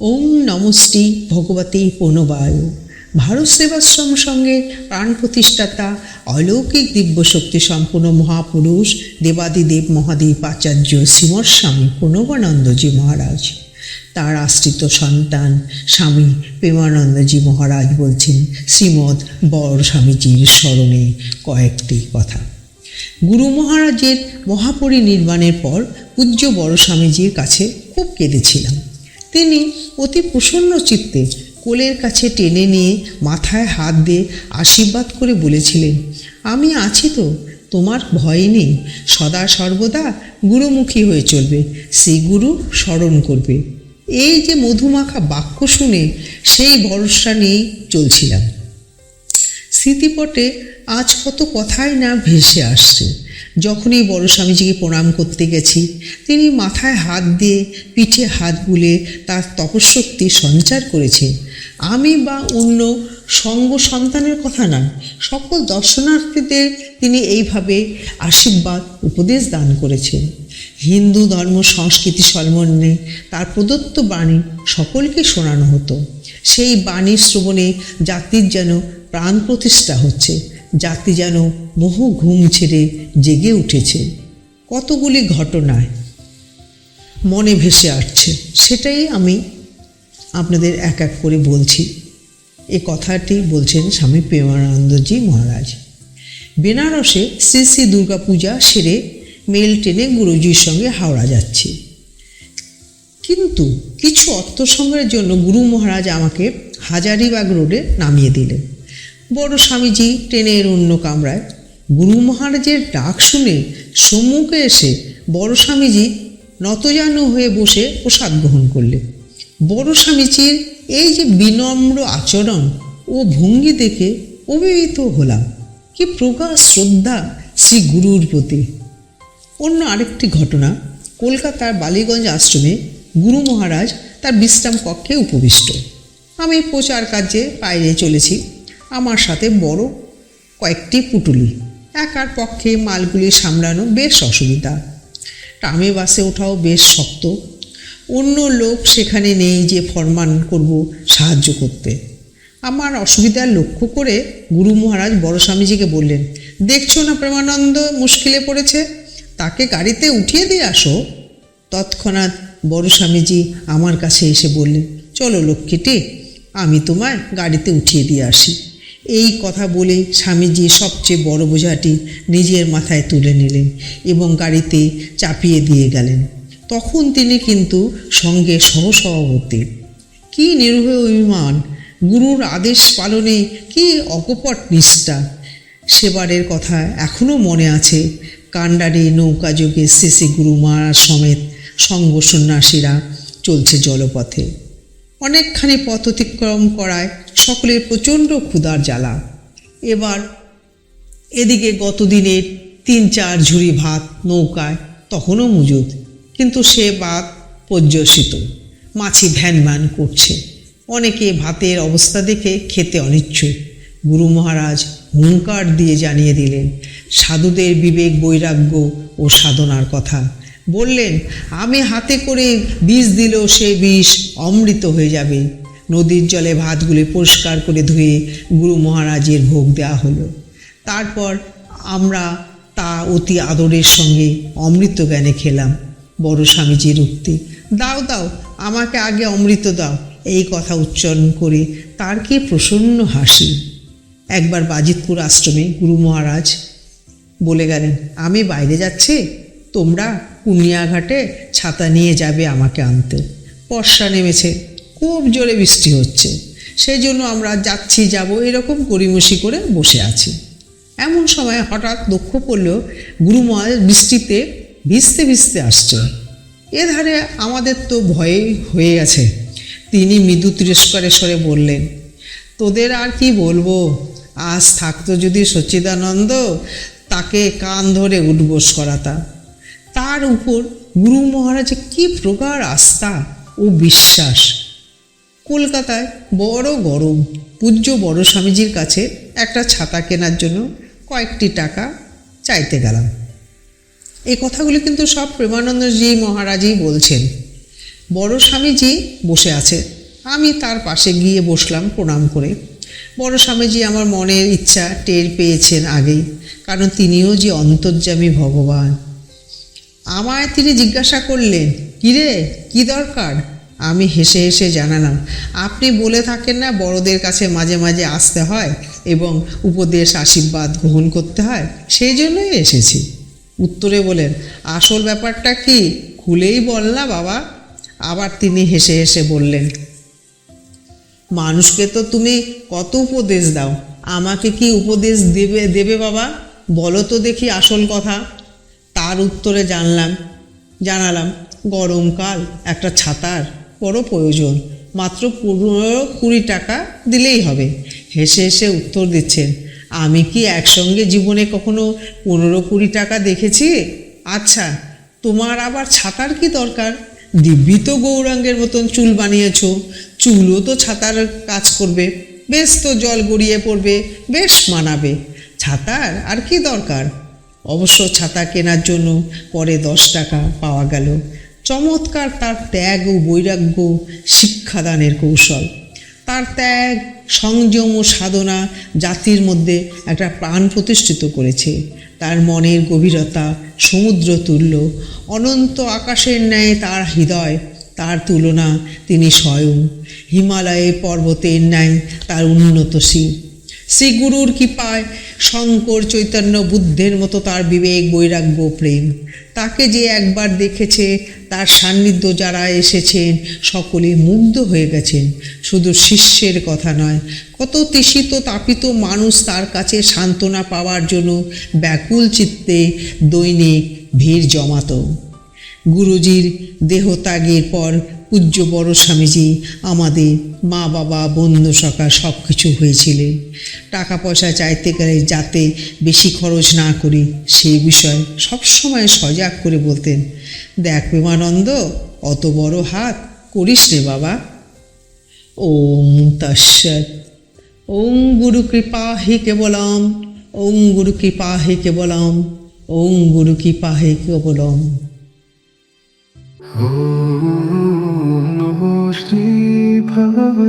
ওম নমস্তি ভগবতী পূর্ণবায়ু ভারত সেবাশ্রম সঙ্গে প্রাণ প্রতিষ্ঠাতা অলৌকিক দিব্যশক্তি সম্পূর্ণ মহাপুরুষ দেবাদিদেব মহাদেব আচার্য শ্রীমৎ স্বামী প্রণবানন্দজি মহারাজ। তার আশ্রিত সন্তান স্বামী প্রেমানন্দজি মহারাজ বলছেন, শ্রীমৎ বড় স্বামীজির স্মরণে কয়েকটি কথা। গুরু মহারাজের মহাপরিনির্বাণের পর পূজ্য বড় স্বামীজির কাছে খুব কেঁদেছিলাম। তিনি অতি প্রসন্ন চিত্তে কোলের কাছে টেনে নিয়ে মাথায় হাত দিয়ে আশীর্বাদ করে বলেছিলেন, আমি আছি তো, তোমার ভয় নেই। সদা সর্বদা গুরুমুখী হয়ে চলবে। সেই গুরু স্মরণ করবে। এই যে মধুমাখা বাক্য শুনে সেই ভরসা নিয়েই চলছিলাম। স্মৃতিপটে আজ কত কথাই না ভেসে আসছে। যখনই বড় স্বামীজিকে প্রণাম করতে গেছি, তিনি মাথায় হাত দিয়ে পিঠে হাত বুলে তার তপশক্তি সঞ্চার করেছে। আমি বা অন্য সঙ্গ সন্তানের কথা নয়, সকল দর্শনার্থীদের তিনি এইভাবে আশীর্বাদ, উপদেশ দান করেছেন। হিন্দু ধর্ম, সংস্কৃতি সম্বন্ধে তার প্রদত্ত বাণী সকলকে শোনানো হতো। সেই বাণী শ্রবণে জাতির যেন প্রাণ প্রতিষ্ঠা হচ্ছে। জাতি যেন মোহ ঘুম ছেড়ে জেগে উঠেছে। কতগুলি ঘটনায় মনে ভেসে আসছে, সেটাই আমি আপনাদের এক এক করে বলছি। এ কথাটি বলছেন স্বামী প্রেমানন্দজি মহারাজ। বেনারসে শ্রী শ্রী দুর্গাপূজা সেরে মেল ট্রেনে গুরুজির সঙ্গে হাওড়া যাচ্ছি। কিন্তু কিছু অর্থ সংগ্রহের জন্য গুরু মহারাজ আমাকে হাজারিবাগ রোডে নামিয়ে দিলেন। বড় স্বামীজি ট্রেনের অন্য কামরায়। গুরু মহারাজের ডাক শুনে সম্মুখে এসে বড় স্বামীজি নতজানু হয়ে বসে প্রসাদ গ্রহণ করলেন। বড় স্বামীজির এই যে বিনম্র আচরণ ও ভঙ্গি দেখে অভিহিত হলাম। কি প্রকাশ শ্রদ্ধা শ্রী গুরুর প্রতি। অন্য আরেকটি ঘটনা, কলকাতার বালিগঞ্জ আশ্রমে গুরু মহারাজ তার বিশ্রাম কক্ষে উপবিষ্ট। আমি প্রচার কাজে বাইরে চলেছি। আমার সাথে বড় কয়েকটি পুটুলি। একার পক্ষে মালগুলি সামলানো বেশ অসুবিধা। ট্রামে বাসে ওঠাও বেশ শক্ত। অন্য লোক সেখানে নেই যে ফরমান করব সাহায্য করতে। আমার অসুবিধার লক্ষ্য করে গুরু মহারাজ বড় স্বামীজিকে বললেন, দেখছ না প্রেমানন্দ, মুশকিলে পড়েছে? তাকে গাড়িতে উঠিয়ে দিয়ে আসো। তৎক্ষণাৎ বড় স্বামীজি আমার কাছে এসে বললেন, চলো লক্ষ্মীটি, আমি তোমায় গাড়িতে উঠিয়ে দিয়ে আসি। এই কথা বলে স্বামীজি সবচেয়ে বড় বোঝাটি নিজের মাথায় তুলে নিলেন এবং গাড়িতে চাপিয়ে দিয়ে গেলেন। তখন তিনি কিন্তু সঙ্গে সহসভাপতি। কি নিরূহ অভিমান! গুরুর আদেশ পালনে কি অকপট নিষ্ঠা! সেবারের কথা এখনও মনে আছে। কান্ডারি নৌকা যোগে শেষে গুরু মহারাজ সমেত সঙ্গ সন্ন্যাসীরা চলছে জলপথে। অনেকখানি পথ অতিক্রম করায় সকলের প্রচণ্ড ক্ষুধার জ্বালা। এবার এদিকে গতদিনের তিন চার ঝুড়ি ভাত নৌকায় তখনও মজুদ, কিন্তু সে ভাত পর্যসিত। মাছি ভ্যান ভ্যান করছে। অনেকে ভাতের অবস্থা দেখে খেতে অনিচ্ছুক। গুরু মহারাজ হুঙ্কার দিয়ে জানিয়ে দিলেন, সাধুদের বিবেক বৈরাগ্য ও সাধনার কথা। বললেন, আমি হাতে করে বিষ দিলেও সে বিষ অমৃত হয়ে যাবে। নদীর জলে ভাতগুলি পরিষ্কার করে ধুয়ে গুরু মহারাজের ভোগ দেওয়া হলো। তারপর আমরা তা অতি আদরের সঙ্গে অমৃত জ্ঞানে খেলাম। বড় স্বামীজির উক্তি, দাও দাও, আমাকে আগে অমৃত দাও। এই কথা উচ্চারণ করে তার কি প্রসন্ন হাসি। একবার বাজিতপুর আশ্রমে গুরু মহারাজ বলে গেলেন, আমি বাইরে যাচ্ছি, তোমরা কুনিয়াঘাটে ছাতা নিয়ে যাবে আমাকে আনতে। বর্ষা নেমেছে খুব জোরে বৃষ্টি হচ্ছে। সেই জন্য আমরা যাচ্ছি, যাব, এরকম গড়িমসি করে বসে আছি। এমন সময় হঠাৎ লক্ষ্য পড়ল গুরু মহারাজ বৃষ্টিতে ভিজতে ভিজতে আসছে। এধারে আমাদের তো ভয়ে হয়ে গেছে। তিনি মৃদু তিরস্কারের স্বরে বললেন, তোদের আর কি বলব? আজ থাকতো যদি সচ্চিদানন্দ, তাকে কান ধরে উঠবোস করাতা। তার উপর গুরু মহারাজের কী প্রকার আস্থা ও বিশ্বাস। কলকাতায় বড় গরম। পূজ্য বড় স্বামীজির কাছে একটা ছাতা কেনার জন্য কয়েকটি টাকা চাইতে গেলাম। এই কথাগুলি কিন্তু সব প্রেমানন্দজি মহারাজই বলছেন। বড় স্বামীজি বসে আছে। আমি তার পাশে গিয়ে বসলাম প্রণাম করে। বড় স্বামীজি আমার মনের ইচ্ছা টের পেয়েছেন আগেই, কারণ তিনিও যে অন্তর্যামী ভগবান। আমায় তিনি জিজ্ঞাসা করলেন, কিরে, কি দরকার? আমি হেসে হেসে জানালাম, আপনি বলে থাকেন না বড়দের কাছে মাঝে মাঝে আসতে হয় এবং উপদেশ, আশীর্বাদ গ্রহণ করতে হয়? সেই জন্যই এসেছি। উত্তরে বলেন, আসল ব্যাপারটা কি? খুলেই বল না বাবা। আবার তিনি হেসে হেসে বললেন, মানুষকে তো তুমি কত উপদেশ দাও, আমাকে কি উপদেশ দেবে দেবে বাবা? বলো তো দেখি আসল কথা। তার উত্তরে জানলাম, জানালাম, গরমকাল, একটা ছাতার। বড় প্রয়োজন। মাত্র পনেরো কুড়ি টাকা দিলেই হবে। হেসে হেসে উত্তর দিচ্ছেন, আমি কি একসঙ্গে জীবনে কখনো পনেরো কুড়ি টাকা দেখেছি? আচ্ছা তোমার আবার ছাতার কি দরকার? দিব্যি তো গৌরাঙ্গের মতন চুল বানিয়েছ, চুলও তো ছাতার কাজ করবে। বেশ তো জল গড়িয়ে পড়বে, বেশ মানাবে। ছাতার আর কি দরকার? অবশ্য ছাতা কেনার জন্য পরে দশ টাকা পাওয়া গেল। চমৎকার তার ত্যাগ ও বৈরাগ্য শিক্ষাদানের কৌশল। তার ত্যাগ, সংযম ও সাধনা জাতির মধ্যে একটা প্রাণ প্রতিষ্ঠিত করেছে। তার মনের গভীরতা, সমুদ্র তুল্য, অনন্ত আকাশের ন্যায় তার হৃদয়, তার তুলনা তিনি স্বয়ং। হিমালয়ে পর্বতের ন্যায় তার উন্নত শিব শ্রী গুরুর কৃপায় শঙ্কর চৈতন্য বুদ্ধের মতো তার বিবেক, বৈরাগ্য, প্রেম। তাকে যে একবার দেখেছে, তার সান্নিধ্য যারা এসেছেন, সকলে মুগ্ধ হয়ে গেছেন। শুধু শিষ্যের কথা নয়, কত তৃষিত, তাপিত মানুষ তার কাছে সান্ত্বনা পাওয়ার জন্য ব্যাকুল চিত্তে দৈনিক ভিড় জমাত। গুরুজির দেহত্যাগের পর পূজ্য বড় স্বামীজি, আমাদের মা বাবা, বন্ধু, সখা সব কিছু হয়েছিলেন। টাকা পয়সা চাইতে গেলে যাতে বেশি খরচ না করি, সেই বিষয়ে সবসময় সজাগ করে বলতেন, দেখ প্রেমানন্দ, অত বড় হাত করিস রে বাবা। ওম তৎসৎ। ওং গুরু কৃপা হি কেবলম। ওং গুরু কৃপা হি কেবলম। ওং গুরু কৃপা হি কেবলম। ॐ Prabhu